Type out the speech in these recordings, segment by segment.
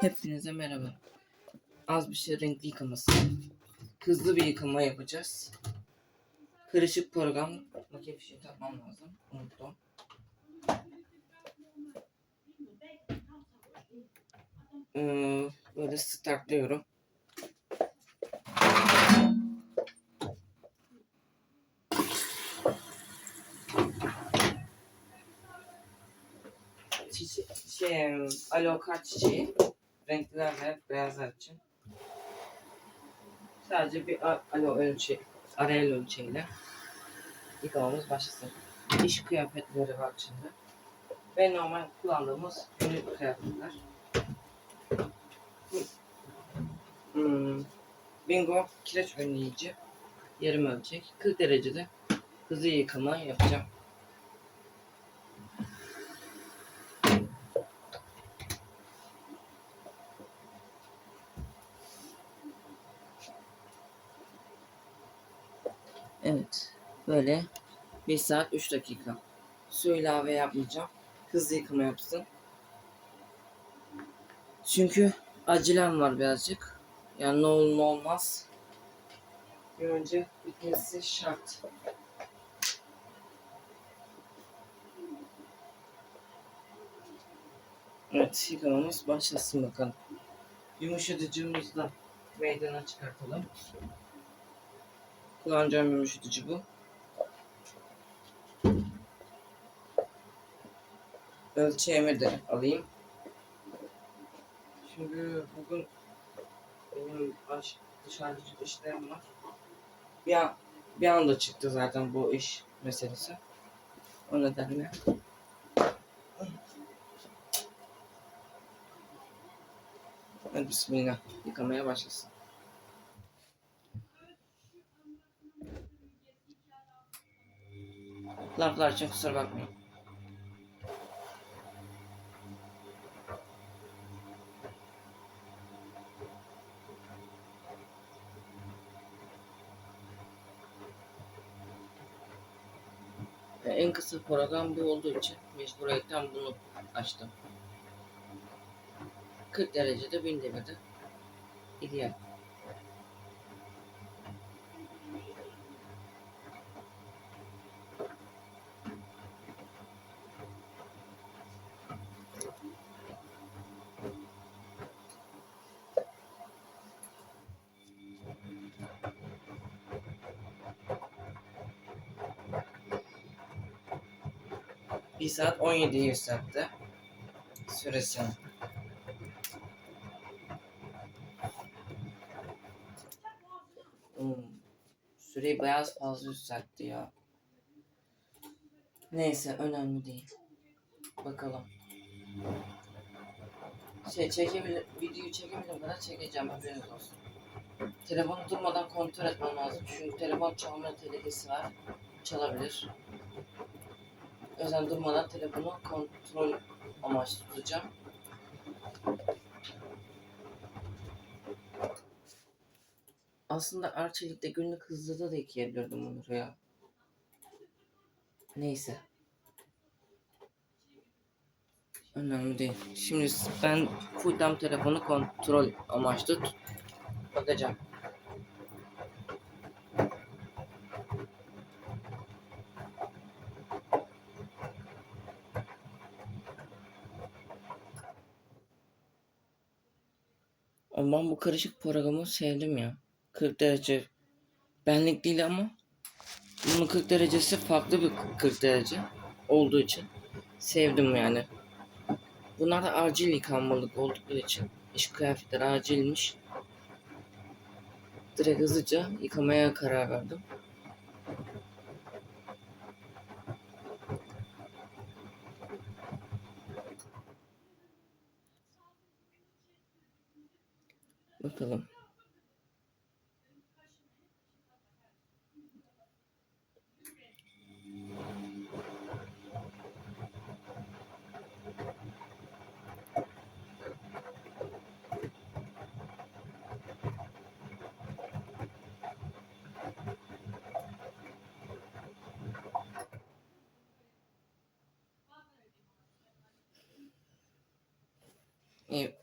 Hepinize merhaba. Az bir şey renkli yıkaması. Hızlı bir yıkama yapacağız. Karışık program. Bir şey takmam lazım. Unuttum. Ee, böyle startlıyorum. Çiçe şey, aloka çiçeği. Renkliler ve beyazlar için. Sadece bir alo ölçü, arayel ölçeğiyle yıkamamız başlasın. İş kıyafetleri var içinde. Ve normal kullandığımız günlük kıyafetler. Hmm. Bingo kireç önleyici. Yarım ölçek. 40 derecede hızlı yıkama yapacağım. Evet. Böyle 1 saat 3 dakika. Su ilave yapmayacağım. Hızlı yıkama yapsın. Çünkü acelem var birazcık. Yani ne olur ne olmaz. Bir önce bitmesi şart. Evet yıkamamız başlasın bakalım. Yumuşatıcımızı da meydana çıkartalım. Kullanacağım yumuşatıcı bu. Ölçeğimi de alayım. Şimdi bugün benim baş, dışarıda işlerim var. Bir, an, bir anda çıktı zaten bu iş meselesi. O nedenle. Hadi bismillah. Yıkamaya başlasın. Laflar için kusura bakmayın. Ve En kısa program bu olduğu için mecburiyetten bunu açtım. 40 derecede 1000 devirde. İdeal. Bir saat 17 yükseltti. Süresi. Hmm. Süreyi bayağı fazla yükseltti ya. Neyse önemli değil. Bakalım. Şey çekebilir, videoyu çekebildiğim kadar çekeceğim haberiniz olsun. Telefonu durmadan kontrol etmem lazım. Çünkü telefon çalma tehlikesi var. Çalabilir. O yüzden durmadan telefonu kontrol amaçlı tutacağım. Aslında Arçelik'te günlük hızlıda da yıkayabilirdim onu ya. Neyse. Önemli değil. Şimdi ben fulltime telefonu kontrol amaçlı tut- bakacağım. Ama Ben bu karışık programı sevdim ya. 40 derece benlik değil ama bunun 40 derecesi farklı bir 40 derece olduğu için sevdim yani. Bunlar da acil yıkanmalık oldukları için iş kıyafetleri acilmiş. Direkt hızlıca yıkamaya karar verdim. Bakalım. Evet.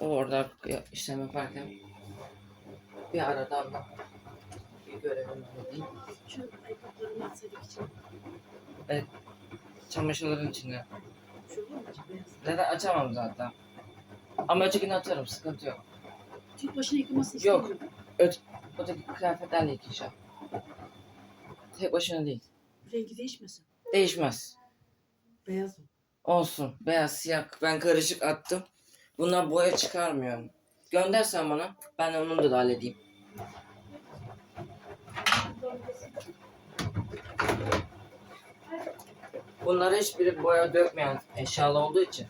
O orada işlem yaparken bir aradan da bir görevim değil. Şu ayakkabılarını atsaydık için. Çamaşırların içine. Şurada mı? Zaten açamam zaten. Ama ötekini atarım sıkıntı yok. Tek başına yıkamasını Yok. istemiyorum. Öteki kıyafetlerle yıkayacağım. Tek başına değil. Rengi değişmesin. Değişmez. Beyaz o. Olsun. Beyaz, siyah. Ben karışık attım. Bunlar boya çıkarmıyor. Göndersen bana. Ben onu da halledeyim. Bunlar hiçbiri boya dökmeyen eşyalı olduğu için.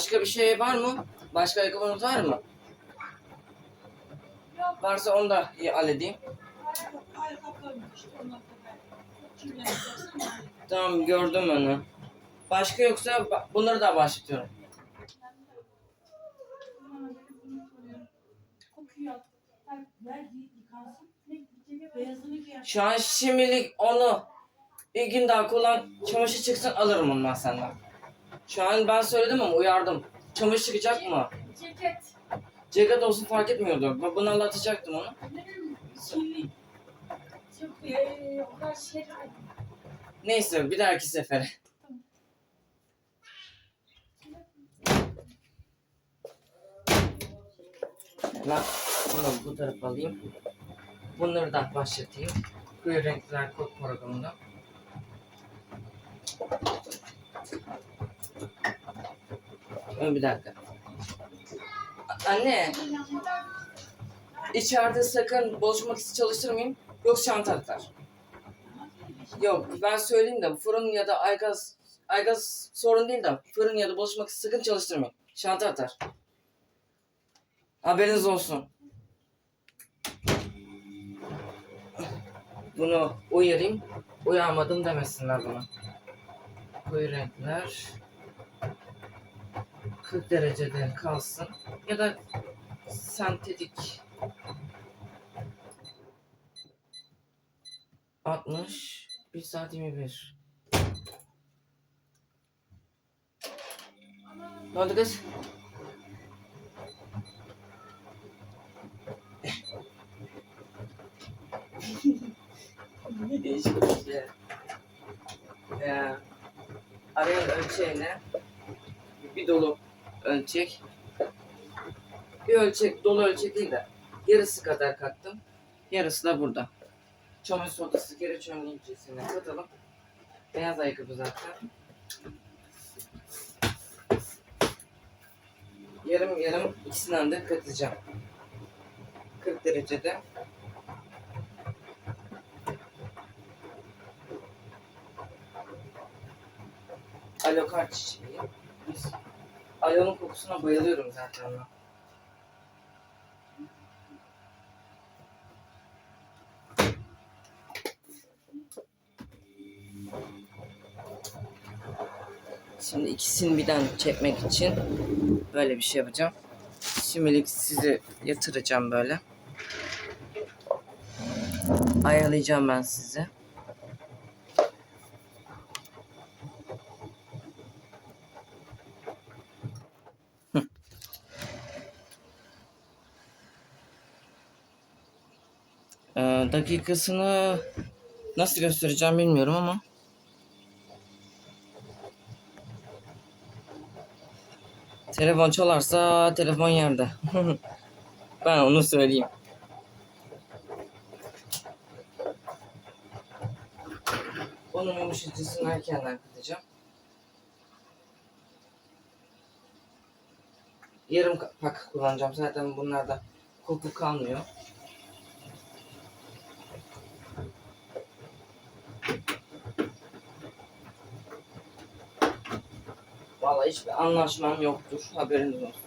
Başka bir şey var mı? Başka ayakkabınız var mı? Varsa onu da halledeyim. Ben. Tamam gördüm onu. Başka yoksa bunları da başlatıyorum. Şu an şimdilik onu bir gün daha kullan çamaşır çıksın alırım ondan senden. Şu an ben söyledim ama uyardım. Çamaşır çıkacak mı? Ceket. Ceket olsun fark etmiyordu. Ben bunu anlatacaktım onu. Kirli. Çok eee, o kadar şey Neyse bir dahaki sefere. Ben bunu bu tarafa alayım. Bunları da başlatayım. Koyu renkler kod programında. Ön bir dakika. Anne, içeride sakın boş makinesi çalıştırmayın. Yok çanta atar. Yok ben söyleyeyim de fırın ya da aygaz aygaz sorun değil de fırın ya da bulaşık makinesi sakın çalıştırmayın. Şanta atar. Haberiniz olsun. Bunu uyarayım. Uyarmadım demesinler bana. Koyu renkler 40 derecede kalsın. Ya da sentetik 60 1 saat 21 Ne oldu kız? ne değişik bir şey. Ee, araya ölçeğine bir dolu ölçek bir ölçek dolu ölçek değil de yarısı kadar kattım. Yarısı da burada. Çamaşır sodası geri çömleyicesine katalım. Beyaz ayakkabı zaten. Yarım yarım ikisinden de katacağım. 40 derecede. Alokar çiçeği. Alonun kokusuna bayılıyorum zaten. Şimdi ikisini birden çekmek için böyle bir şey yapacağım. Şimdilik sizi yatıracağım böyle. Ayarlayacağım ben sizi. Dakikasını nasıl göstereceğim bilmiyorum ama Telefon çalarsa telefon yerde. ben onu söyleyeyim. Onun yumuşatıcısını erkenden katacağım. Yarım pak kullanacağım. Zaten bunlarda koku kalmıyor. Vallahi hiçbir anlaşmam yoktur. Haberiniz olsun.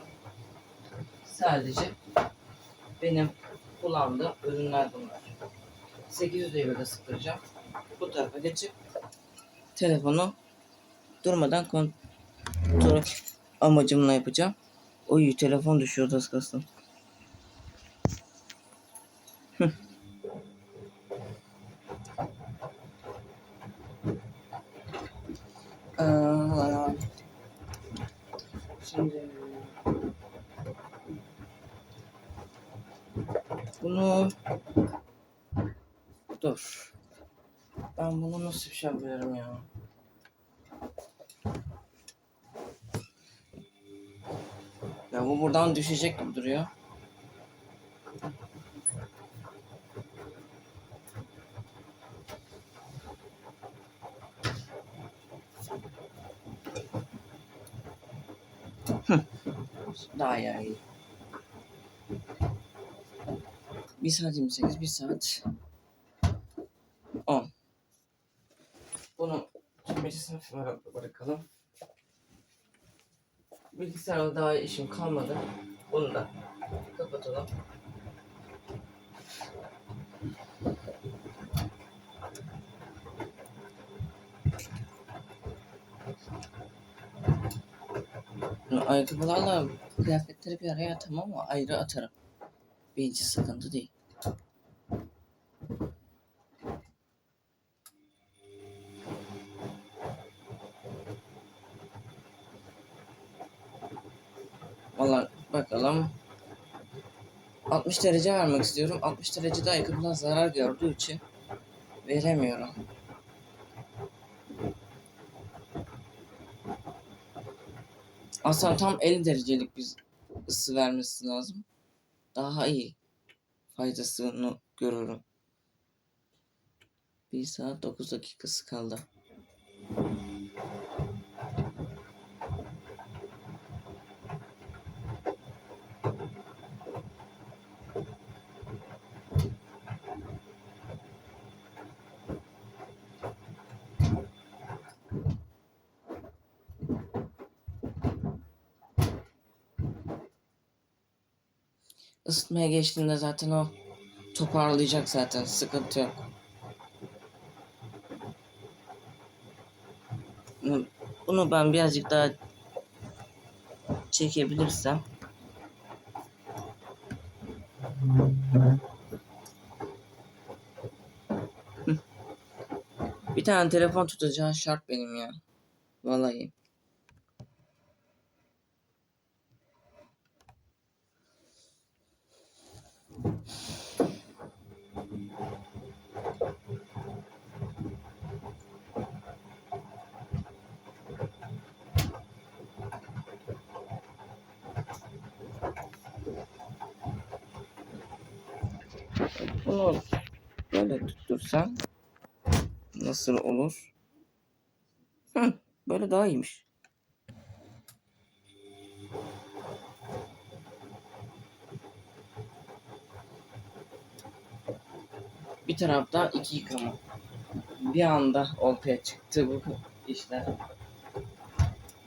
Sadece benim kullandığım ürünler bunlar. 800 devirde sıktıracağım. Bu tarafa geçip telefonu durmadan kontrol amacımla yapacağım. Oy telefon düşüyordu az kalsın. Aa, Şimdi bunu dur. Ben bunu nasıl bir şey yapabilirim ya? Ya bu buradan düşecek gibi duruyor. Daha iyi. Bir saat 28, bir saat 10. Bunu sınıflara bırakalım. Bilgisayarla daha işim kalmadı. Bunu da kapatalım. Ayakkabılarla kıyafetleri bir araya atamam ama ayrı atarım. Birinci sıkıntı değil. Valla bakalım. 60 derece vermek istiyorum. 60 derecede ayakkabılar zarar gördüğü için veremiyorum. Aslında tam 50 derecelik bir ısı vermesi lazım. Daha iyi faydasını görürüm. 1 saat 9 dakikası kaldı. Isıtmaya geçtiğinde zaten o toparlayacak zaten. Sıkıntı yok. Bunu- ben birazcık daha çekebilirsem. Bir tane telefon tutacağım şart benim ya. Vallahi. Bunu tuttursam nasıl olur? Hı, böyle daha iyiymiş. Bir tarafta iki yıkama. Bir anda ortaya çıktı bu işler.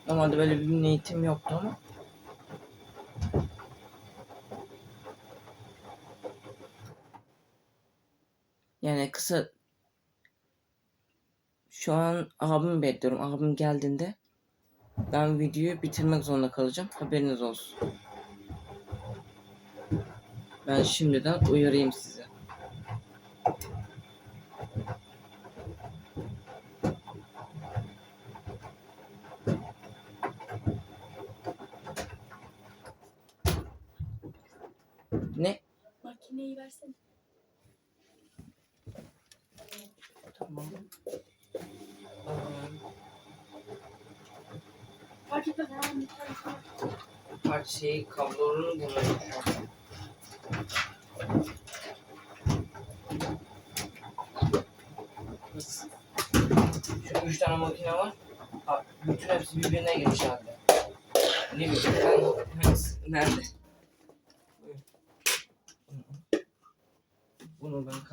Normalde böyle bir eğitim yoktu ama Yani kısa şu an abimi bekliyorum. Abim geldiğinde ben videoyu bitirmek zorunda kalacağım. Haberiniz olsun. Ben şimdiden uyarayım size. Ne? Makineyi versene. Tamam. Tane Parçayı kablolarını buluyorum şu üç tane makine var. Ha, bütün hepsi birbirine girmiş halde. Ne bileyim ben nerede? Bunu ben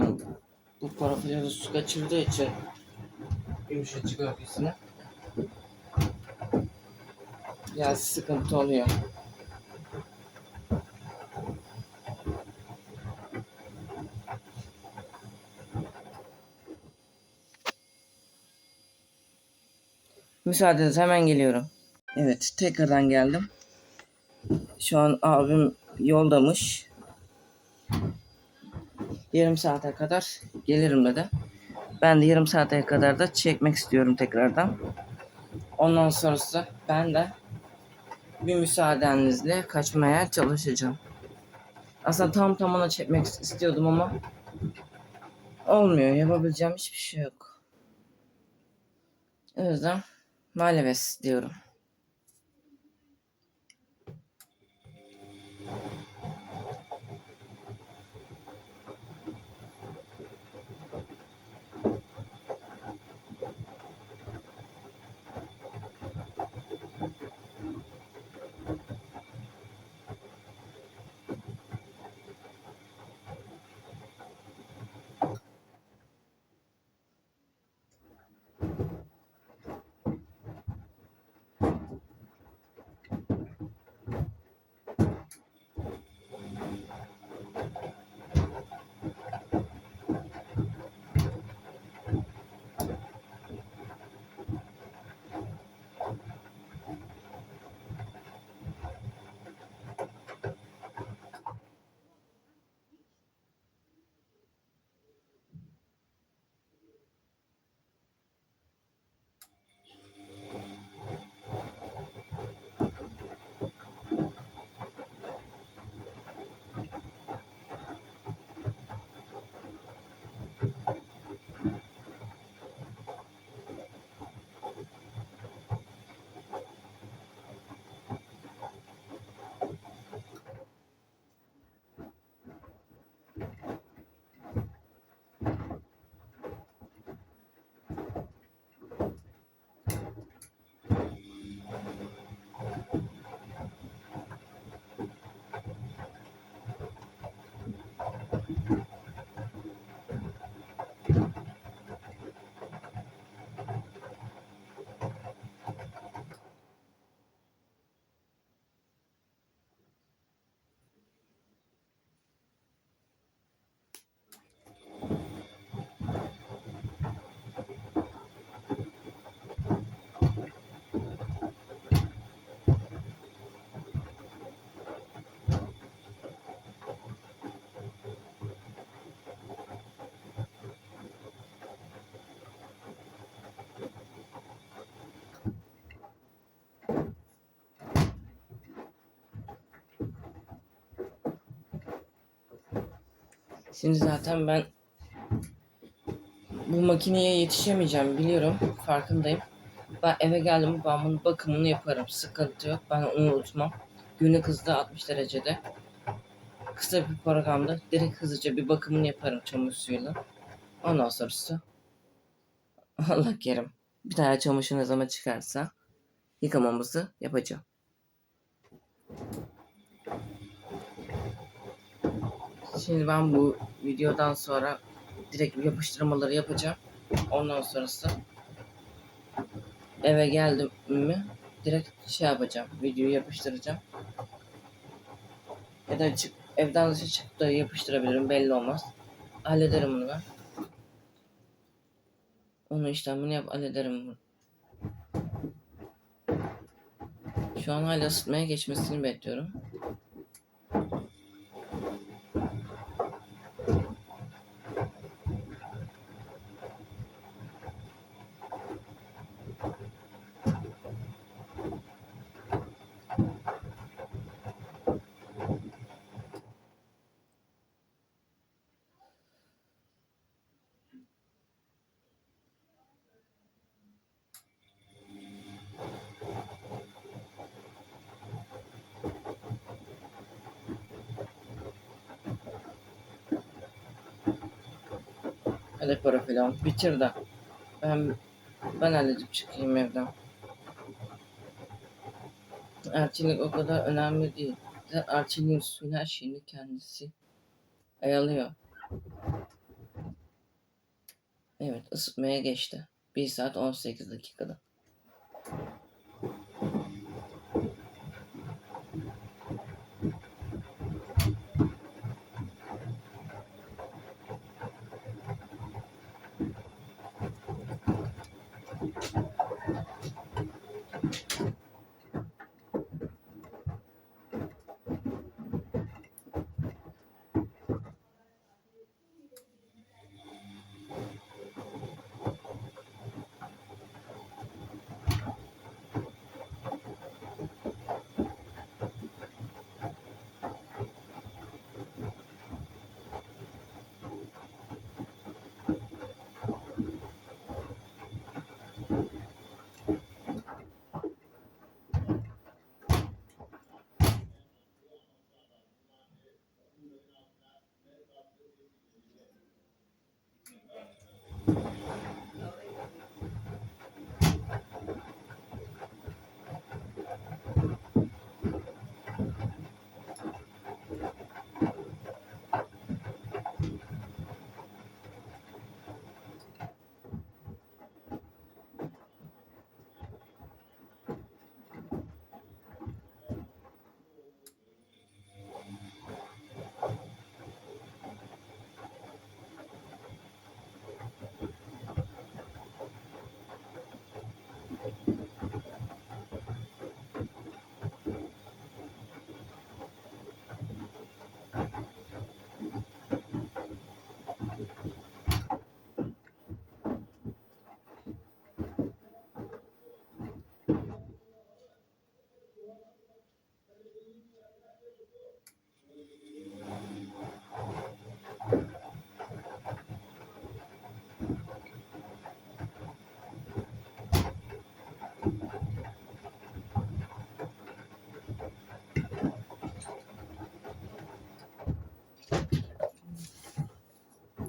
kablosu tutayım. profili su kaçırdığı için yumuşacık örgüsüne biraz sıkıntı oluyor. Müsaadenizle hemen geliyorum. Evet tekrardan geldim. Şu an abim yoldamış. Yarım saate kadar gelirim dedi. Ben de yarım saate kadar da çekmek istiyorum tekrardan. Ondan sonrası ben de bir müsaadenizle kaçmaya çalışacağım. Aslında tam tamına çekmek istiyordum ama olmuyor. Yapabileceğim hiçbir şey yok. O yüzden maalesef diyorum. Şimdi zaten ben bu makineye yetişemeyeceğim biliyorum. Farkındayım. Ben eve geldim ben bunun bakımını yaparım. Sıkıntı yok. Ben onu unutmam. Günlük hızda 60 derecede. Kısa bir programda direkt hızlıca bir bakımını yaparım çamaşır suyuyla. Ondan sonrası Allah kerim. Bir daha çamaşır ne zaman çıkarsa yıkamamızı yapacağım. Şimdi ben bu videodan sonra direkt yapıştırmaları yapacağım. Ondan sonrası eve geldim mi direkt şey yapacağım. Videoyu yapıştıracağım. Ya da çık, evden dışarı çıkıp da yapıştırabilirim belli olmaz. Hallederim bunu ben. Onun işlemini yap hallederim bunu. Şu an hala ısıtmaya geçmesini bekliyorum. Falan bitir de. Ben ben halledip çıkayım evden. Erçilik o kadar önemli değil. Zaten suyun her şeyini kendisi ayarlıyor. Evet ısıtmaya geçti. 1 saat 18 dakikada.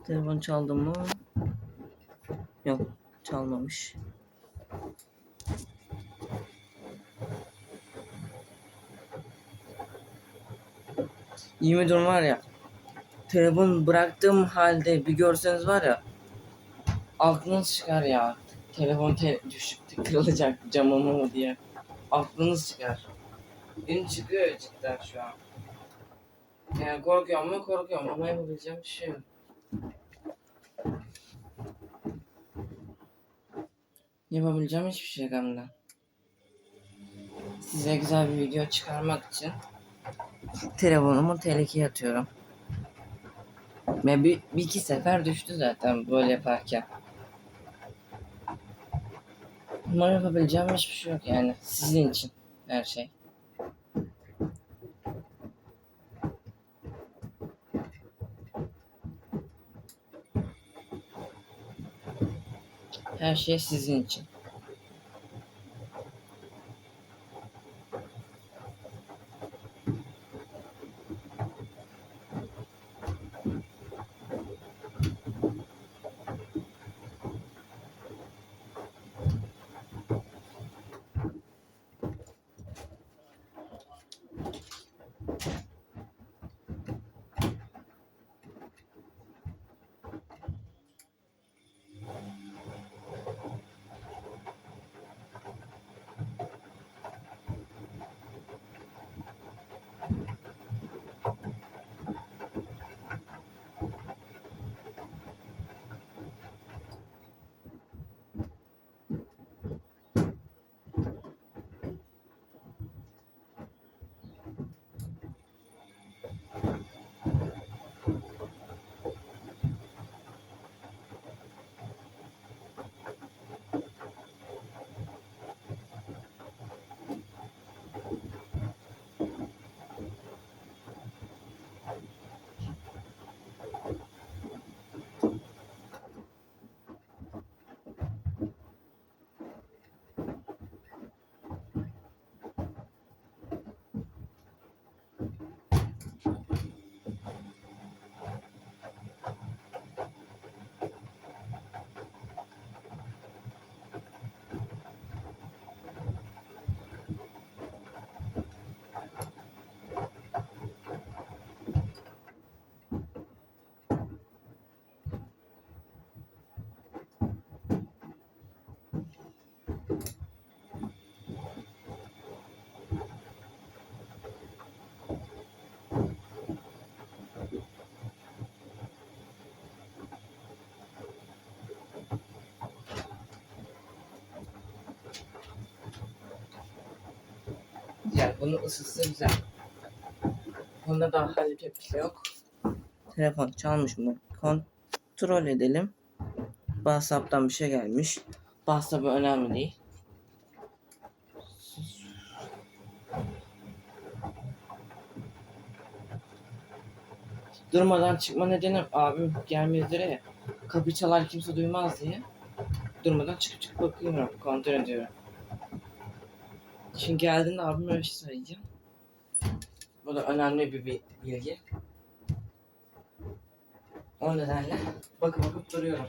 Telefon çaldı mı? Yok çalmamış. Yemin ediyorum var ya telefon bıraktığım halde bir görseniz var ya aklınız çıkar ya. Telefon te düşüp kırılacak camımı mı diye. Aklınız çıkar. Benim çıkıyor cidden şu an. Yani korkuyorum mu korkuyorum ama yapabileceğim bir şey yok. Yapabileceğim hiçbir şey de. Size güzel bir video çıkarmak için telefonumu tehlikeye atıyorum. Ve bir, bir iki sefer düştü zaten böyle yaparken. Ama yapabileceğim hiçbir şey yok yani. Sizin için her şey. Her şey sizin bunun ısısı güzel. Bunda daha halledecek bir şey yok. Telefon çalmış mı? Kontrol edelim. WhatsApp'tan bir şey gelmiş. WhatsApp önemli değil. Durmadan çıkma nedenim abim gelmezdir ya. Kapı çalar kimse duymaz diye. Durmadan çıkıp çıkıp bakıyorum, kontrol ediyorum. Şimdi geldiğinde abime öyle şey söyleyeceğim. Bu da önemli bir bi- bilgi. O nedenle bakıp bakıp duruyorum.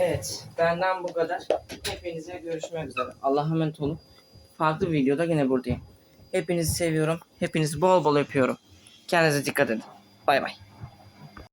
Evet, benden bu kadar. Hepinize görüşmek üzere. Allah'a emanet olun. Farklı videoda yine buradayım. Hepinizi seviyorum. Hepinizi bol bol öpüyorum. Kendinize dikkat edin. Bay bay.